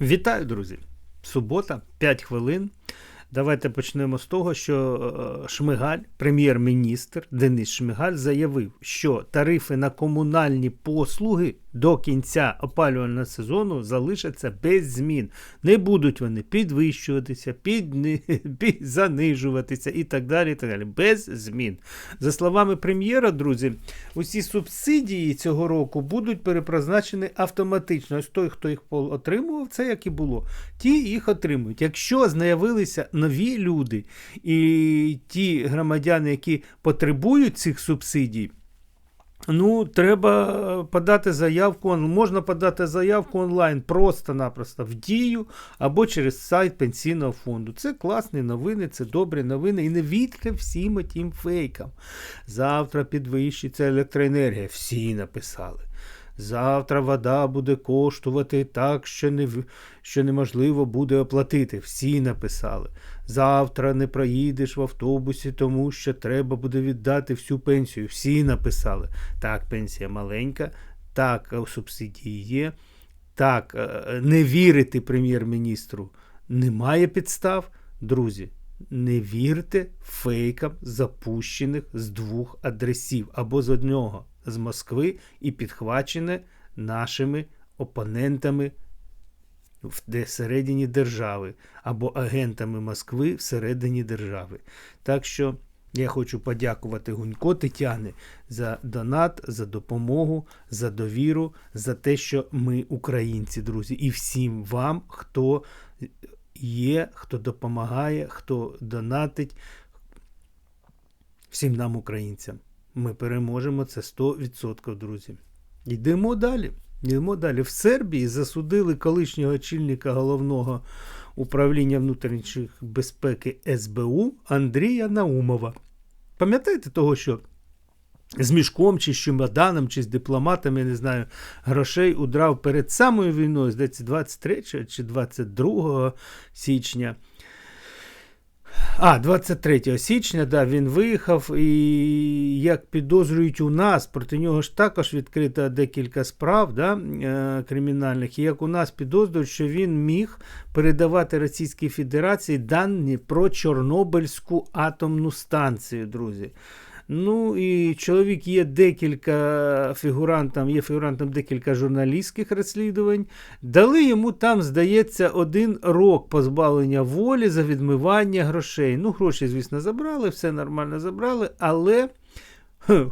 Вітаю, друзі! Субота, 5 хвилин. Давайте почнемо з того, що е, Шмигаль, прем'єр-міністр Денис Шмигаль, заявив, що тарифи на комунальні послуги до кінця опалювального сезону залишаться без змін. Не будуть вони підвищуватися, підни... під... занижуватися і так далі. і так далі. Без змін. За словами прем'єра, друзі, усі субсидії цього року будуть перепризначені автоматично. Ось той, хто їх отримував, це як і було. Ті їх отримують. Якщо знайомилися нові люди і ті громадяни, які потребують цих субсидій, Ну, треба подати заявку. Можна подати заявку онлайн просто-напросто в дію або через сайт пенсійного фонду. Це класні новини, це добрі новини. І не вірте всім тим фейкам. Завтра підвищиться електроенергія. Всі написали. Завтра вода буде коштувати так, що не, що неможливо буде оплатити. Всі написали. Завтра не проїдеш в автобусі, тому що треба буде віддати всю пенсію. Всі написали. Так, пенсія маленька, так, субсидії є. Так, е, не вірити прем'єр-міністру немає підстав. Друзі, не вірте фейкам, запущених з двох адресів або з одного з Москви і підхвачене нашими опонентами всередині держави або агентами Москви всередині держави. Так що я хочу подякувати Гунько Тетяни за донат, за допомогу, за довіру, за те, що ми українці, друзі, і всім вам, хто є, хто допомагає, хто донатить, всім нам, українцям. Ми переможемо це 100%, друзі. Йдемо далі. Йдемо далі. В Сербії засудили колишнього очільника головного управління внутрішньої безпеки СБУ Андрія Наумова. Пам'ятаєте того, що з мішком, чи з чемоданом, чи з дипломатами, я не знаю, грошей удрав перед самою війною, здається, 23 чи 22 січня. А, 23 січня, да, він виїхав, і як підозрюють у нас, проти нього ж також відкрито декілька справ да, е, кримінальних. І як у нас підозрюють, що він міг передавати Російській Федерації дані про Чорнобильську атомну станцію, друзі. Ну і чоловік є декілька фігурантам, є фігурантом декілька журналістських розслідувань. Дали йому там, здається, один рок позбавлення волі за відмивання грошей. Ну, гроші, звісно, забрали, все нормально забрали, але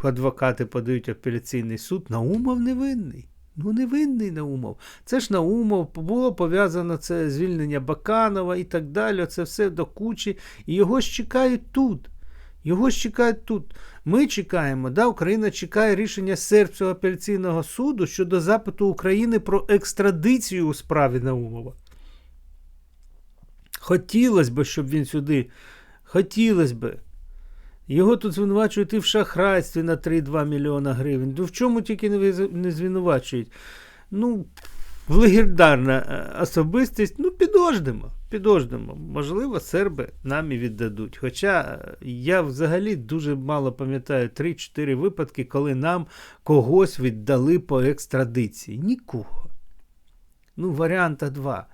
адвокати подають апеляційний суд. Наумов невинний. Ну, невинний Наумов. Це ж Наумов, було пов'язано це звільнення Баканова і так далі. Це все до кучі. І його ж чекають тут. Його ж чекають тут. Ми чекаємо, да, Україна чекає рішення сербського апеляційного суду щодо запиту України про екстрадицію у справі Наумова. Хотілося б, щоб він сюди. Хотілося б. Його тут звинувачують і в шахрайстві на 3-2 мільйона гривень. Ну в чому тільки не звинувачують? Ну, легендарна е, особистість, ну, підождемо. Підождемо. Можливо, серби нам і віддадуть. Хоча е, я взагалі дуже мало пам'ятаю 3-4 випадки, коли нам когось віддали по екстрадиції. Нікого. Ну, варіанта 2.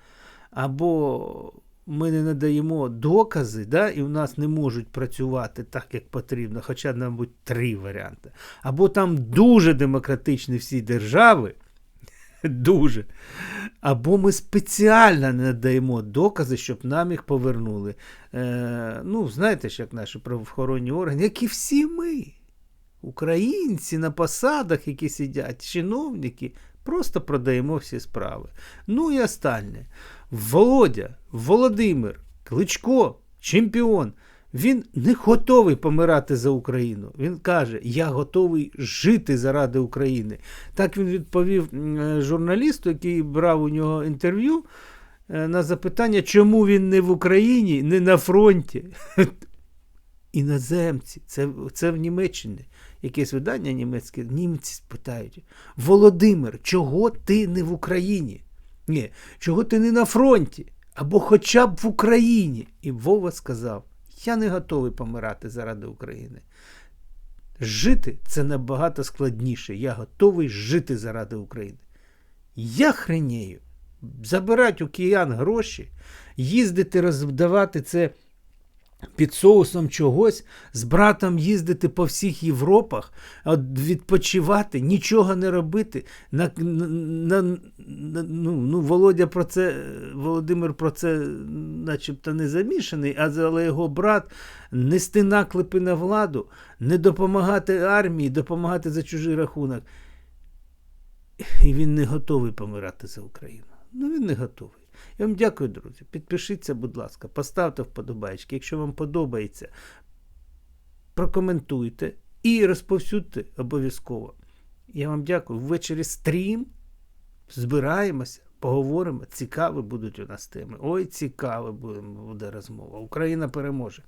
Або ми не надаємо докази, да, і в нас не можуть працювати так, як потрібно, хоча, мабуть, три варіанти. Або там дуже демократичні всі держави. Дуже. Або ми спеціально не даємо докази, щоб нам їх повернули. Е, Ну, знаєте ж, як наші правоохоронні органи, як і всі ми, українці на посадах, які сидять, чиновники, просто продаємо всі справи. Ну і останнє. Володя, Володимир, Кличко, чемпіон. Він не готовий помирати за Україну. Він каже, я готовий жити заради України. Так він відповів е, журналісту, який брав у нього інтерв'ю е, на запитання, чому він не в Україні, не на фронті. Іноземці, це це в Німеччині. Якесь видання німецьке, німці питають: Володимир, чого ти не в Україні? Ні, чого ти не на фронті? Або хоча б в Україні. І Вова сказав. Я не готовий помирати заради України. Жити це набагато складніше. Я готовий жити заради України. Я хренею. забирати у киян гроші, їздити, роздавати це під соусом чогось, з братом їздити по всіх Європах, відпочивати, нічого не робити. На, на, на, ну, ну, Володя про це, Володимир про це начебто не замішаний, але його брат нести наклепи на владу, не допомагати армії, допомагати за чужий рахунок. І він не готовий помирати за Україну. Ну він не готовий. Я вам дякую, друзі. Підпишіться, будь ласка, поставте вподобайки. Якщо вам подобається, прокоментуйте і розповсюдьте обов'язково. Я вам дякую. Ввечері стрім. Збираємося, поговоримо. Цікаві будуть у нас теми. Ой, цікава буде розмова. Україна переможе.